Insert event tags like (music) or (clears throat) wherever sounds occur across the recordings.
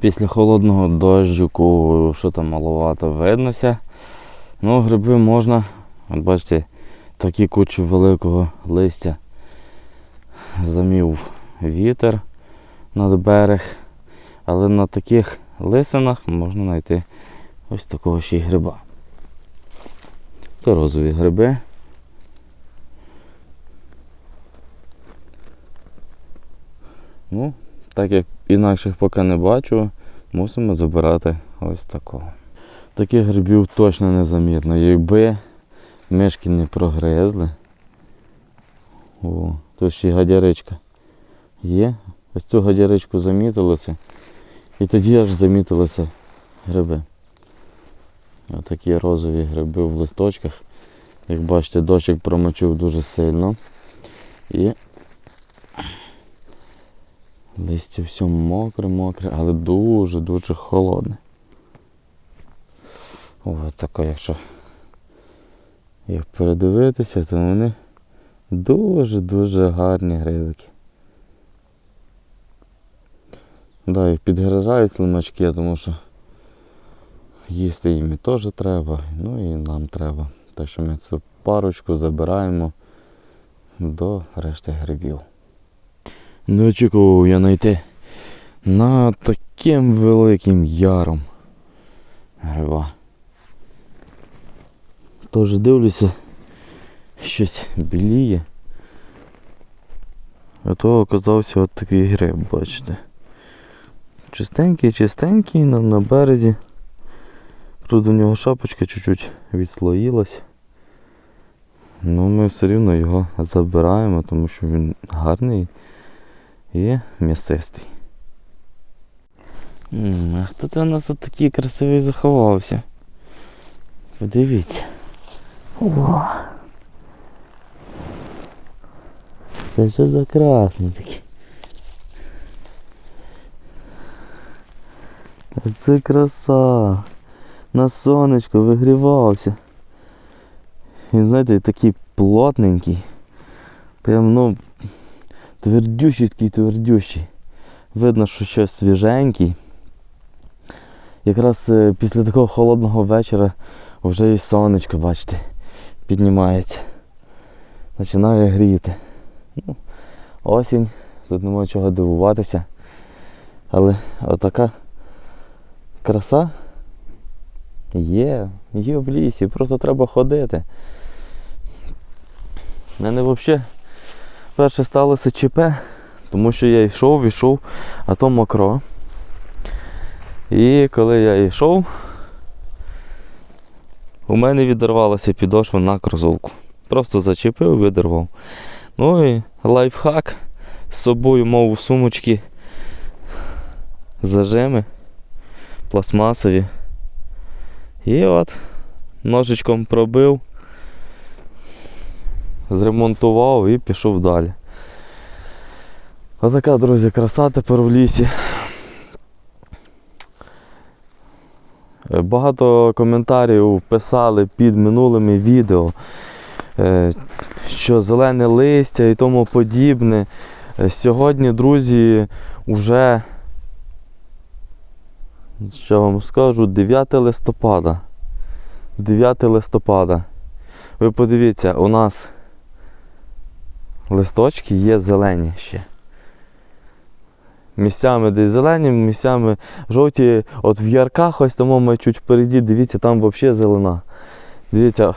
Після холодного дощику, що там маловато виднося. Ну, гриби можна. От бачите, такі кучі великого листя замів вітер над берег. Але на таких лисинах можна знайти ось такого ще й гриба. Це розові гриби. Ну, так як інакших поки не бачу, мусимо забирати ось такого. Таких грибів точно незамітно. Якби мишки не прогризли. О, тут ще гадяричка є. Ось цю гадяричку замітилося. І тоді аж замітилися гриби. Отакі розові гриби в листочках. Як бачите, дощик промочив дуже сильно. І листя все мокре-мокре, але дуже-дуже холодне. Ось таке, якщо їх передивитися, то вони дуже-дуже гарні грибики. Да, їх підгризають слимачки, тому що їсти їм і теж треба, ну і нам треба. Так що ми цю парочку забираємо до решти грибів. Не очікував я знайти на таким великим яром гриба. Тож дивлюся, щось біліє. А то оказався от такий гриб, бачите. Чистенький, чистенький на, на березі. Тут у нього шапочка чуть-чуть відслоїлась. Ну ми все рівно його забираємо, тому що він гарний і м'ясистий. А хто це у нас от такий красивий заховався? Подивіться. О! Це що за красний такий? Це краса. На сонечко вигрівався. Він, знаєте, такий плотненький. Прям, ну, твердющий такий твердющий. Видно, що щось свіженький. Якраз е, після такого холодного вечора вже і сонечко, бачите, піднімається. Починає гріти. Ну, осінь, тут немає чого дивуватися. Але отака краса є, є в лісі, просто треба ходити. У мене взагалі перше сталося ЧП, тому що я йшов, йшов, а то мокро. І коли я йшов, у мене відірвалася підошва на кросовку. Просто зачепив, видервав. Ну і лайфхак з собою мов у сумочки зажими пластмасові. І от ножичком пробив, зремонтував і пішов далі. Отака, друзі, краса тепер в лісі. Багато коментарів писали під минулими відео, е, що зелене листя і тому подібне. Сьогодні, друзі, вже, що вам скажу, 9 листопада. 9 листопада. Ви подивіться, у нас листочки є зелені ще. Місцями десь зелені, місцями жовті. От в ярках ось тому ми чуть впереді, дивіться, там взагалі зелена. Дивіться,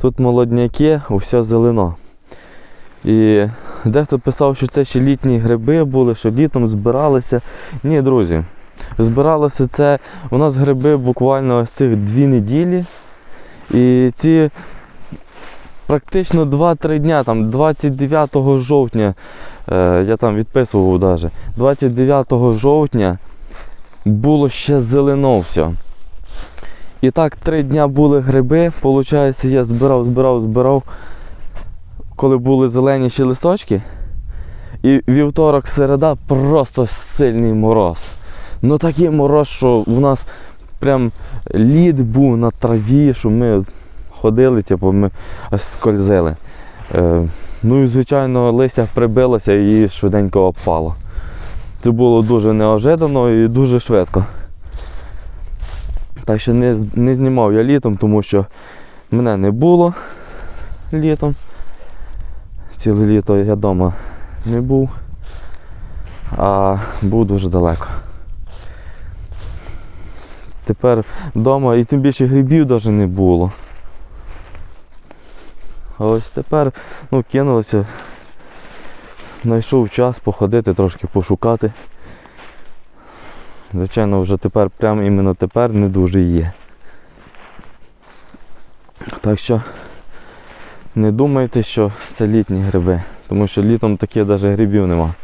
тут молодняки, усе зелено. І дехто писав, що це ще літні гриби були, що літом збиралися. Ні, друзі, збиралося це. У нас гриби буквально ось цих дві неділі. І ці практично 2-3 дня, там 29 жовтня, е, я там відписував навіть, 29 жовтня було ще зелено все. І так, три дня були гриби, виходить, я збирав, збирав, збирав, коли були зелені ще листочки. І вівторок, середа просто сильний мороз. Ну такий мороз, що в нас прям лід був на траві, що ми ходили, типу, ми скользили. Е, ну і звичайно листя прибилося і швиденько опало. Це було дуже неожиданно і дуже швидко. Так що не, не знімав я літом, тому що мене не було літом. Ціле літо я вдома не був, а був дуже далеко. Тепер вдома і тим більше грибів навіть не було. А ось тепер ну, кинулося, знайшов час походити, трошки пошукати. Звичайно, вже тепер, прямо іменно тепер не дуже є. Так що не думайте, що це літні гриби, тому що літом таких навіть грибів нема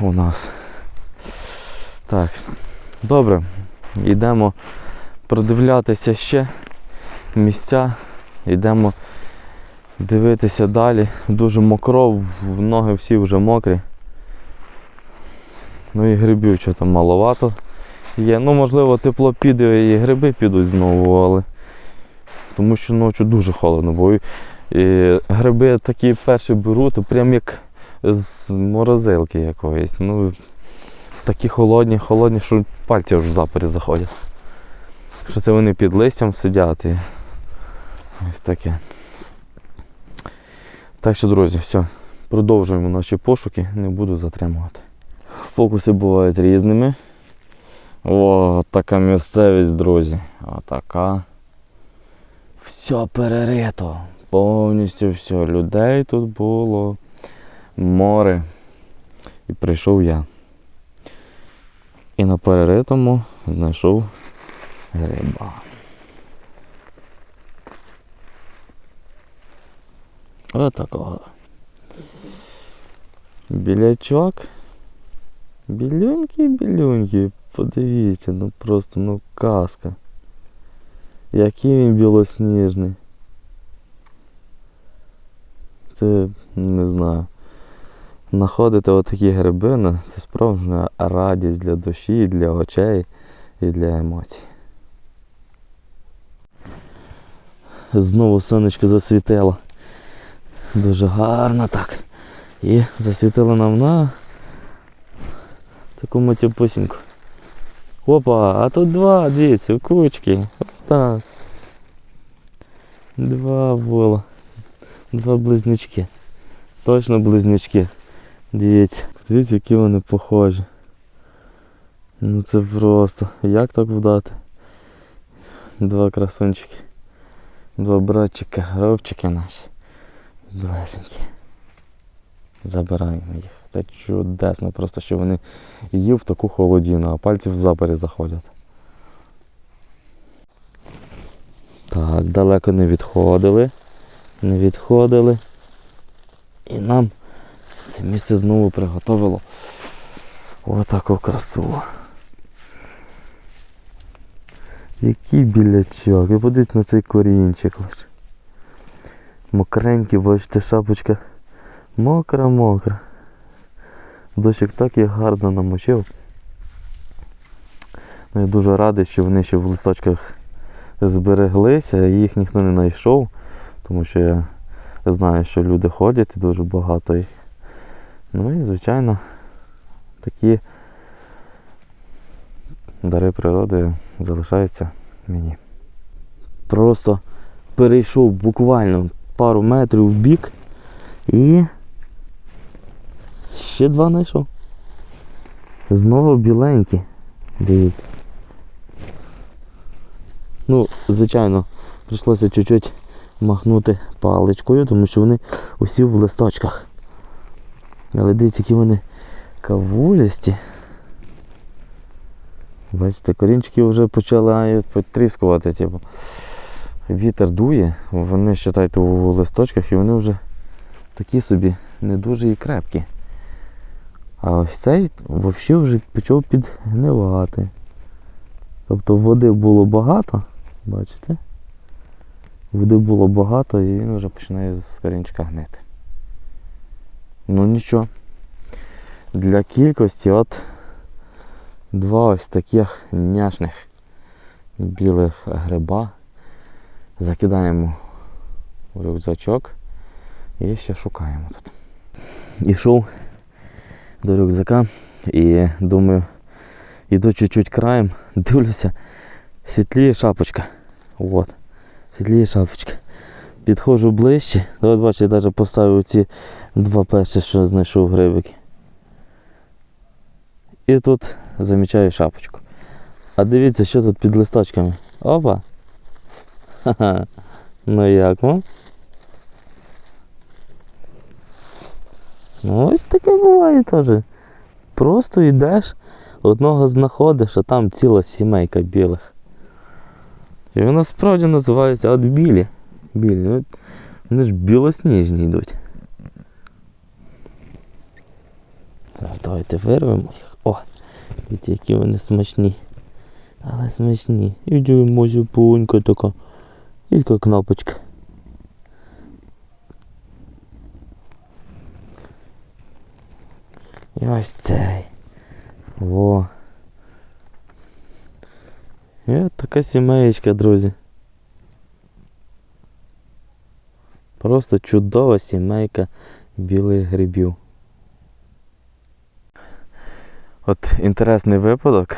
у нас. Так, добре, йдемо продивлятися ще місця, йдемо дивитися далі. Дуже мокро, ноги всі вже мокрі. Ну і грибів що там маловато є. Ну, можливо, тепло піде і гриби підуть знову, але тому що ночі дуже холодно, бо і, гриби такі перші беру, то прям як з морозилки якоїсь. Ну, такі холодні, холодні, що пальці аж в запорі заходять. Що це вони під листям сидять і ось таке. Так що, друзі, все. Продовжуємо наші пошуки, не буду затримувати. Фокуси бувають різними. О, така місцевість, друзі. Отака. Все перерито. Повністю все. Людей тут було море. І прийшов я. І на переритому знайшов гриба. Отакого. Білячок. Білюнький, білюнький. Подивіться, ну просто ну казка. Який він білосніжний. Це не знаю. Знаходити отакі гриби, ну, це справжня радість для душі, для очей і для емоцій. Знову сонечко засвітило. Дуже гарно так. І засвітило нам на таку матюпусіньку. Опа, а тут два, дивіться, кучки. Так. Два було. Два близнючки. Точно близнючки. Дивіться. Дивіться, які вони похожі. Ну це просто. Як так вдати? Два красунчики. Два братчика, гробчики наші. Блесенькі. Забираємо їх. Це чудесно, просто що вони їв в таку холодину, а пальці в запарі заходять. Так, далеко не відходили. Не відходили. І нам це місце знову приготовило отаку красу. Який білячок. І подивіться на цей корінчик лише. Мокренький, бачите, шапочка мокра-мокра. Дощик так їх гарно намочив. Ну, я дуже радий, що вони ще в листочках збереглися, їх ніхто не знайшов, тому що я знаю, що люди ходять і дуже багато їх. Ну і, звичайно, такі дари природи залишаються мені. Просто перейшов буквально пару метрів в бік і ще два знайшов. Знову біленькі. Дивіться. Ну, звичайно, прийшлося чуть-чуть махнути паличкою, тому що вони усі в листочках. Але дивіться, які вони кавулясті. Бачите, корінчики вже починають потріскувати. Типу. Вітер дує, вони, вважайте, у листочках і вони вже такі собі не дуже і крепкі. А ось цей взагалі вже почав підгнивати. Тобто води було багато, бачите? Води було багато і він вже починає з корінчика гнити. Ну нічого. Для кількості от два ось таких няшних білих гриба закидаємо в рюкзачок і ще шукаємо тут. Ішов до рюкзака і думаю, іду чуть-чуть краєм, (laughs) дивлюся, світліє шапочка. От, світліє шапочка. Підходжу ближче. От бачите, я навіть поставив ці два перші, що знайшов грибики. І тут замічаю шапочку. А дивіться, що тут під листочками. Опа! Ха-ха. (laughs) Ну як вам? Ну ось таке буває теж. Просто йдеш, одного знаходиш, а там ціла сімейка білих. І вони справді називаються от білі. Білі. Ну, вони ж білосніжні йдуть. Так, давайте вирвемо їх. О! Які вони смачні. Але смачні. І дюймо пунька така. Така кнопочка. І ось цей. Во. І така сімеєчка, друзі. Просто чудова сімейка білих грибів. От інтересний випадок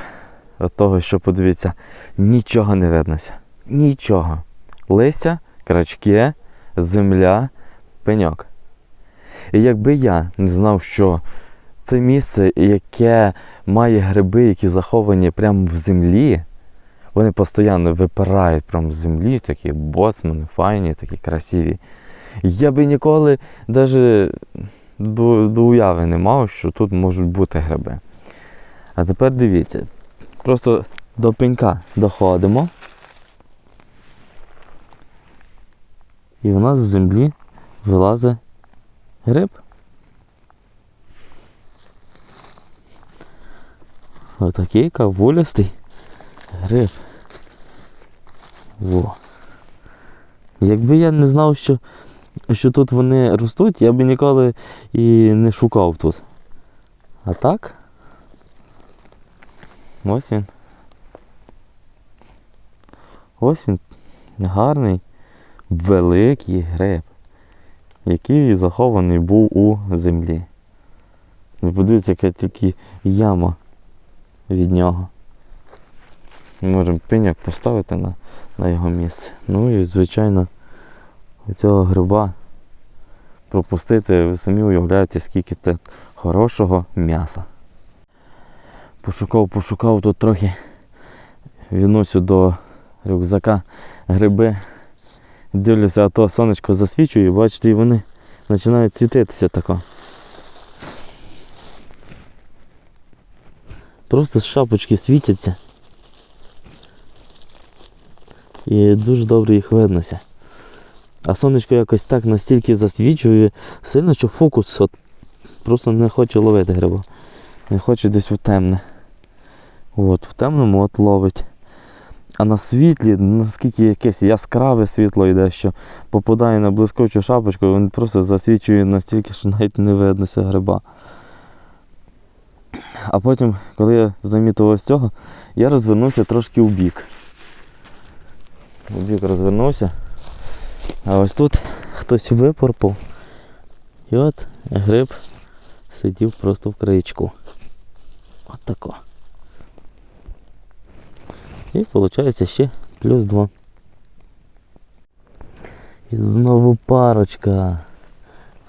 от того, що подивіться, нічого не виднося. Нічого. Листя, крачки, земля, пеньок. І якби я не знав, що це місце, яке має гриби, які заховані прямо в землі, вони постійно випирають прямо з землі, такі боцмани, файні, такі красиві. Я би ніколи навіть до, до уяви не мав, що тут можуть бути гриби. А тепер дивіться, просто до пенька доходимо. І в нас з землі вилазить гриб. Отакий кавулястий гриб. Во. Якби я не знав, що, що тут вони ростуть, я би ніколи і не шукав тут. А так? Ось він. Ось він гарний, великий гриб, який захований був у землі. Подивіться, яка тільки яма від нього. Можемо пеняк поставити на, на його місце. Ну і, звичайно, цього гриба пропустити, ви самі уявляєте, скільки це хорошого м'яса. Пошукав, пошукав тут трохи. Відносю до рюкзака гриби. Дивлюся, а то сонечко засвічує, бачите, і вони починають світитися тако. Просто з шапочки світяться. І дуже добре їх виднося. А сонечко якось так настільки засвічує сильно, що фокус от просто не хоче ловити гриба. Не хоче десь у темне. От, в темному от ловить. А на світлі, наскільки якесь яскраве світло йде, що попадає на блискучу шапочку, він просто засвічує настільки, що навіть не виднося гриба. А потім, коли я замітив ось цього, я розвернувся трошки в бік. У бік розвернувся. А ось тут хтось випорпав. І от гриб сидів просто в краєчку. От тако. І виходить ще плюс два. І знову парочка.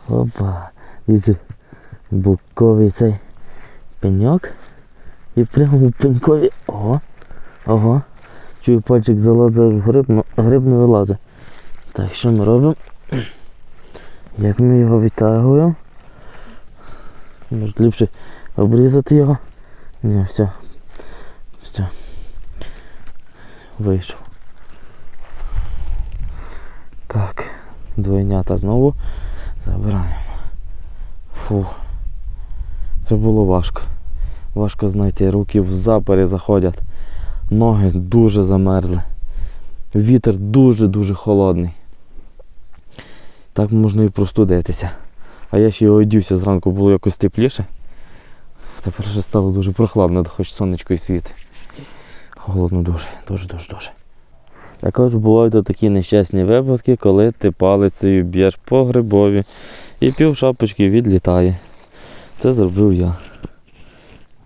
Опа. Дивіться, буковий цей пеньок. І прямо у пенькові. Ого. Ого. Чую, пальчик залазить в гриб, но гриб не вилазить. Так, що ми робимо? (clears throat) Як ми його відтягуємо? Може ліпше обрізати його? Ні, все. Все. Вийшов. Так, двойнята знову забираємо. Фу. Це було важко. Важко знайти, руки в запарі заходять. Ноги дуже замерзли. Вітер дуже-дуже холодний. Так можна і простудитися. А я ще й одівся зранку, було якось тепліше. Тепер вже стало дуже прохладно, хоч сонечко і світ. Холодно дуже, дуже, дуже, дуже. Також бувають такі нещасні випадки, коли ти палицею б'єш по грибові і пів шапочки відлітає. Це зробив я.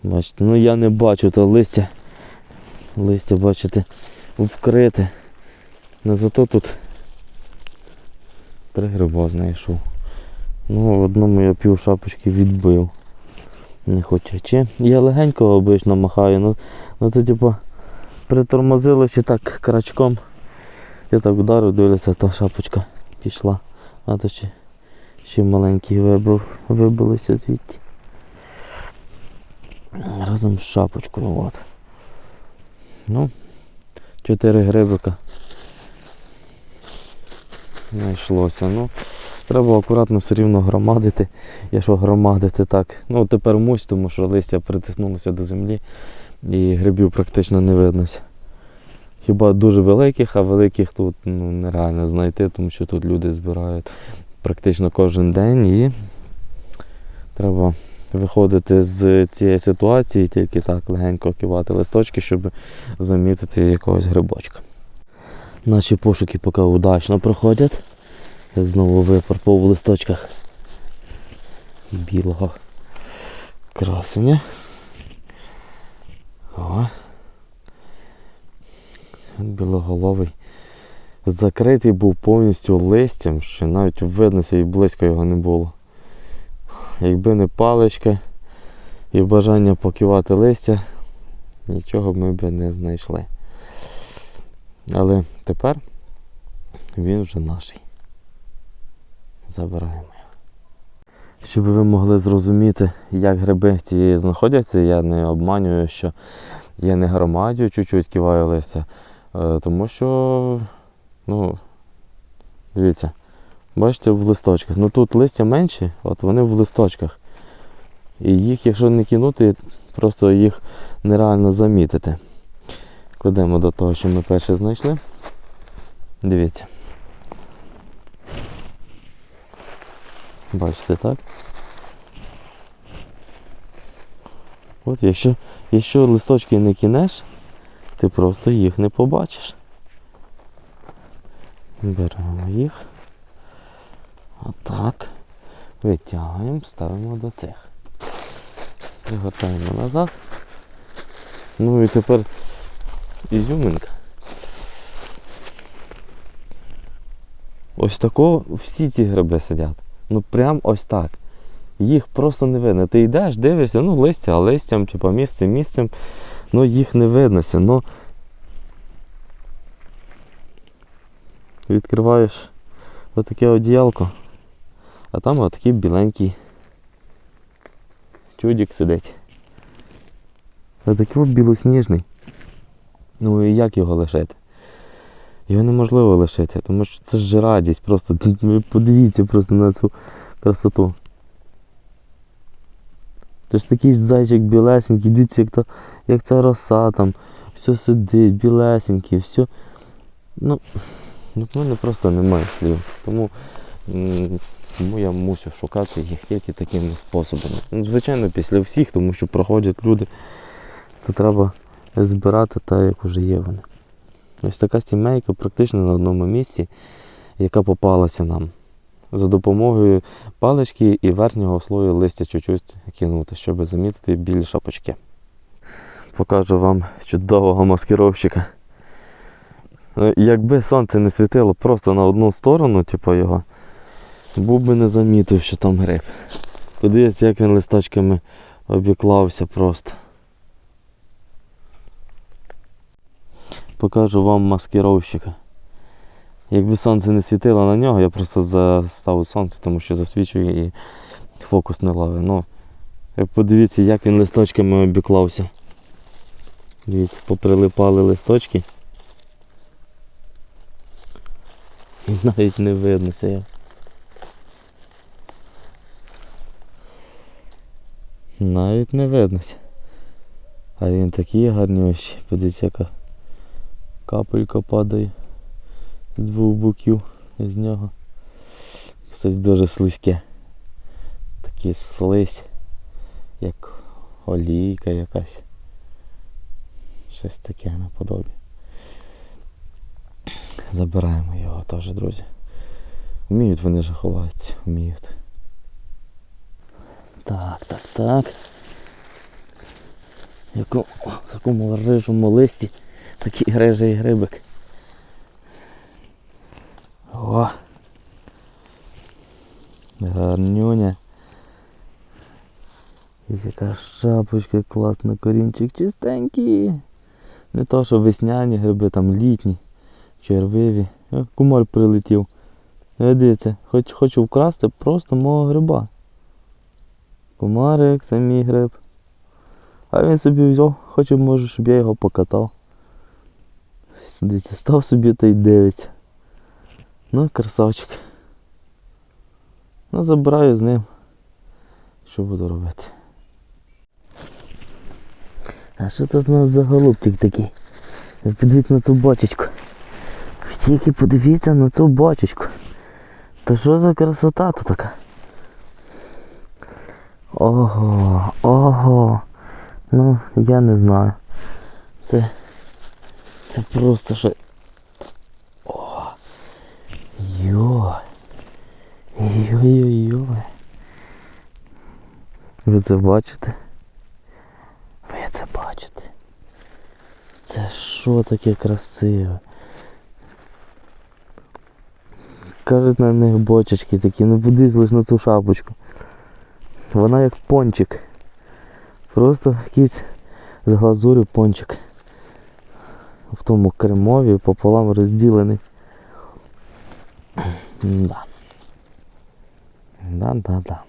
Бачите, ну я не бачу то листя. Листя, бачите, вкрите. Не зато тут три гриба знайшов. Ну, в одному я пів шапочки відбив. Не хочучи. Я легенько обично махаю, ну, ну це типу притормозило ще так крачком. Я так ударив, дивлюся, та шапочка пішла. А то ще, ще маленький вибив, вибилися звідти. Разом з шапочкою. От. Ну, чотири грибика. Знайшлося. Ну, треба акуратно все рівно громадити. Якщо громадити так. Ну тепер мусь, тому що листя притиснулося до землі і грибів практично не виднося. Хіба дуже великих, а великих тут ну, нереально знайти, тому що тут люди збирають практично кожен день і треба виходити з цієї ситуації, тільки так легенько кивати листочки, щоб замітити якогось грибочка. Наші пошуки поки удачно проходять. Знову випарпав в листочках білого красення. О. Білоголовий. Закритий був повністю листям, що навіть виднося і близько його не було. Якби не паличка і бажання покивати листя, нічого ми б не знайшли. Але тепер він вже наш. Забираємо. Щоб ви могли зрозуміти, як гриби ці знаходяться, я не обманюю, що я не громадю, чуть-чуть киваю листя. Е, Тому що, ну, дивіться, бачите, в листочках. Ну тут листя менші, от вони в листочках. І їх, якщо не кинути, просто їх нереально замітити. Кладемо до того, що ми перше знайшли. Дивіться. Бачите, так? От якщо, якщо листочки не кинеш, ти просто їх не побачиш. Беремо їх. Отак. Витягуємо, ставимо до цих. Пригортаємо назад. Ну і тепер ізюминка. Ось тако всі ці гриби сидять. Ну прям ось так. Їх просто не видно. Ти йдеш, дивишся, ну листя, листям, типу, місце місцем, ну їх не виднося. Ну, відкриваєш отаке одіялко, а там отакий біленький чудик сидить. Отакий от білосніжний. Ну і як його лишити? Його неможливо лишити, тому що це ж радість. Просто (laughs) подивіться просто на цю красоту. Це ж такий ж зайчик білесенький, дивіться, як, та, як ця роса там, все сидить, білесенький, все. Ну, ну в мене просто немає слів. Тому, тому я мусю шукати їх тільки такими способами. Ну, звичайно, після всіх, тому що проходять люди, то треба збирати так, як вже є вони. Ось така сімейка практично на одному місці, яка попалася нам. За допомогою палички і верхнього слою листя чуть-чуть кинути, щоб замітити білі шапочки. Покажу вам чудового маскировщика. Ну, Якби сонце не світило просто на одну сторону, типу його, був би не замітив, що там гриб. Подивіться, як він листочками обіклався просто. Покажу вам маскировщика. Якби сонце не світило на нього, я просто заставив сонце, тому що засвічує і фокус не ловить. Ну, подивіться, як він листочками обіклався. Дивіться, поприлипали листочки. І навіть не видно це. Навіть не виднося. А він такий гарнющий. Подивіться, яка капелька падає з двох боків з нього. Кстати, дуже слизьке. Такі слизь, як олійка якась. Щось таке наподобі. Забираємо його теж, друзі. Вміють вони ж ховатися, вміють. Так, так, так. В якому, рижому листі такий рижий грибик. О! Гарнюня. І яка шапочка, класна, корінчик чистенький. Не то, що весняні гриби, там літні, червиві. Кумар прилетів. Е, Дивіться, хоч хочу вкрасти просто мого гриба. Кумарик, це мій гриб. А він собі взяв, хоче, може, щоб я його покатав. Дивіться, став собі та й дивиться. Ну, красавчик. Ну, забираю з ним. Що буду робити? А що тут у нас за голубчик такий? Подивіться на цю бочечку. Тільки подивіться на цю бочечку. Та що за красота тут така? Ого, ого. Ну, я не знаю. Це. Це просто що. О! Йо! Йой-йой-йой. Ви це бачите? Ви це бачите? Це що таке красиве? Кажуть на них бочечки такі, ну подивись лише на цю шапочку. Вона як пончик. Просто якийсь з глазурю пончик. В тому кремові пополам розділений. Да. Да, да, да.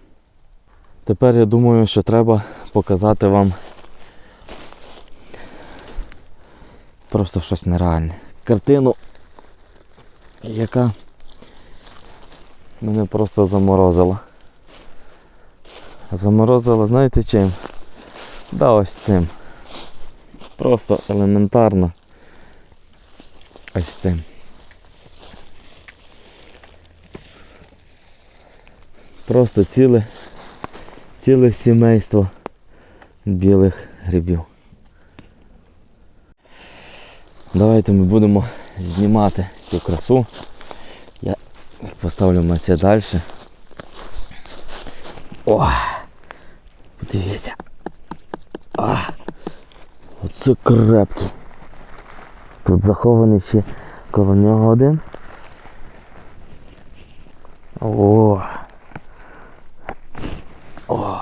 Тепер я думаю, що треба показати вам просто щось нереальне. Картину, яка мене просто заморозила. Заморозила, знаєте чим? Да ось цим. Просто елементарно. Ось цим. Просто ціле, ціле сімейство білих грибів. Давайте ми будемо знімати цю красу. Я поставлю на це далі. О! Подивіться. А! Оце крепкий. Тут захований ще коло нього один. О! О!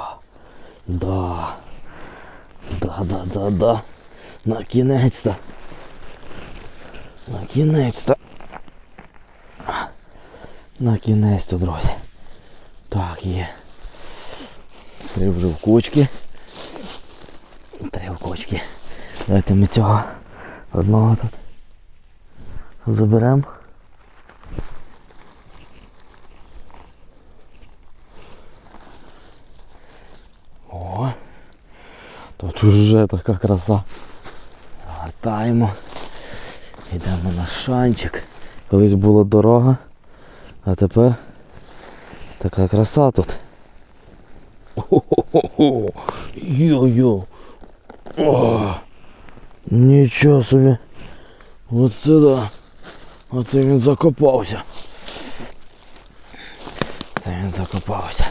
Да. Да, да, да, да. На кінець-то. На кінець-то. На кінець-то, друзі. Так, є. Три вже в кучки. Три в кучки. Давайте ми цього одного тут заберемо. О! Тут вже така краса. Завертаємо. Йдемо на шанчик. Колись була дорога, а тепер така краса тут. О-хо-хо-хо. Йо-йо. Нічого собі. Оце да. Оце він закопався. Це він закопався.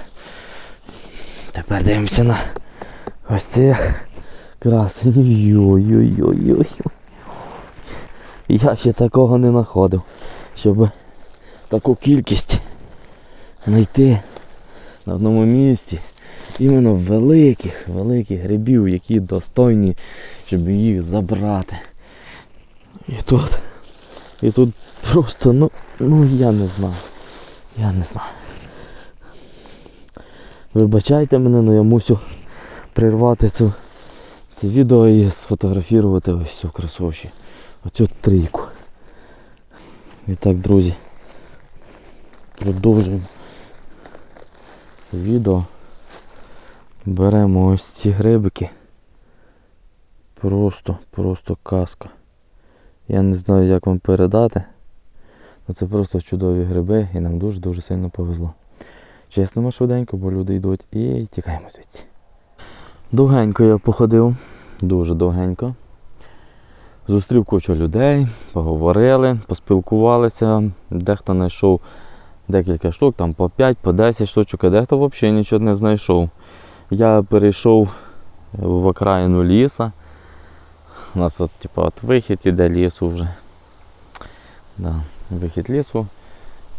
Тепер дивимося на ось цих красень. Йо-йо-йо-йо. Я ще такого не знаходив, щоб таку кількість знайти на одному місці. Іменно великих, великих грибів, які достойні, щоб їх забрати. І тут, і тут просто, ну, ну я не знаю. Я не знаю. Вибачайте мене, але я мусю прервати цю, це відео і сфотографувати ось цю красочі. Оцю трійку. І так, друзі. Продовжуємо відео. Беремо ось ці грибики. Просто, просто казка. Я не знаю, як вам передати. але Це просто чудові гриби і нам дуже-дуже сильно повезло. Чеснемо швиденько, бо люди йдуть і тікаємо звідси. Довгенько я походив, дуже довгенько. Зустрів кучу людей, поговорили, поспілкувалися. Дехто знайшов декілька штук, там по 5, по 10 штучок, а дехто взагалі нічого не знайшов. я перейшов в окраїну ліса. У нас от, типу, от вихід іде лісу вже. Да, вихід лісу.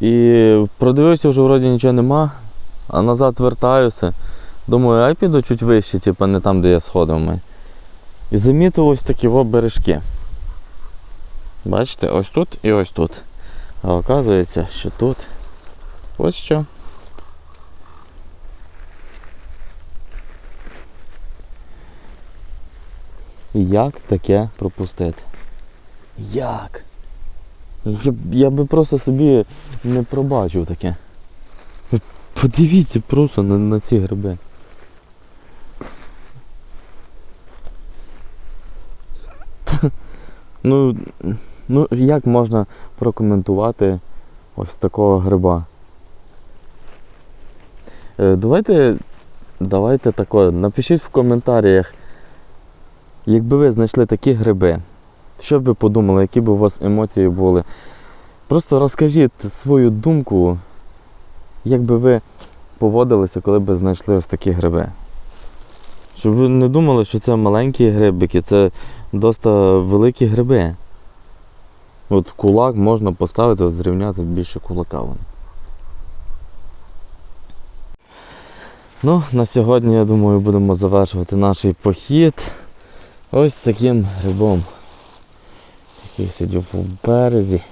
І продивився, вже вроді нічого нема, а назад вертаюся. Думаю, ай піду чуть вище, типу, не там, де я сходив. І замітив ось такі о бережки. Бачите, ось тут і ось тут. А оказується, що тут ось що. Як таке пропустити? Як? Я, я би просто собі не пробачив таке. Подивіться просто на, на ці гриби. (laughs) Ну, ну як можна прокоментувати ось такого гриба? Е, давайте, давайте тако, напишіть в коментарях, якби ви знайшли такі гриби, що б ви подумали, які б у вас емоції були. Просто розкажіть свою думку, як би ви поводилися, коли б знайшли ось такі гриби. Щоб ви не думали, що це маленькі грибики, це доста великі гриби. От кулак можна поставити, от зрівняти більше кулака. Вон. Ну, на сьогодні, я думаю, будемо завершувати наш похід ось таким грибом. Який сидів у березі.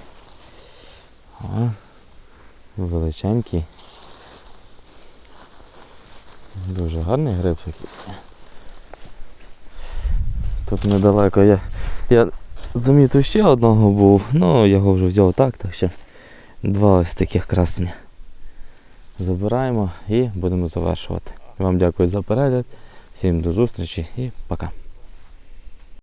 О, величенький. Дуже гарний гриб такий. Тут недалеко я, я замітив ще одного був, ну його вже взяв так, так що два ось таких красення. Забираємо і будемо завершувати. Вам дякую за перегляд, всім до зустрічі і пока.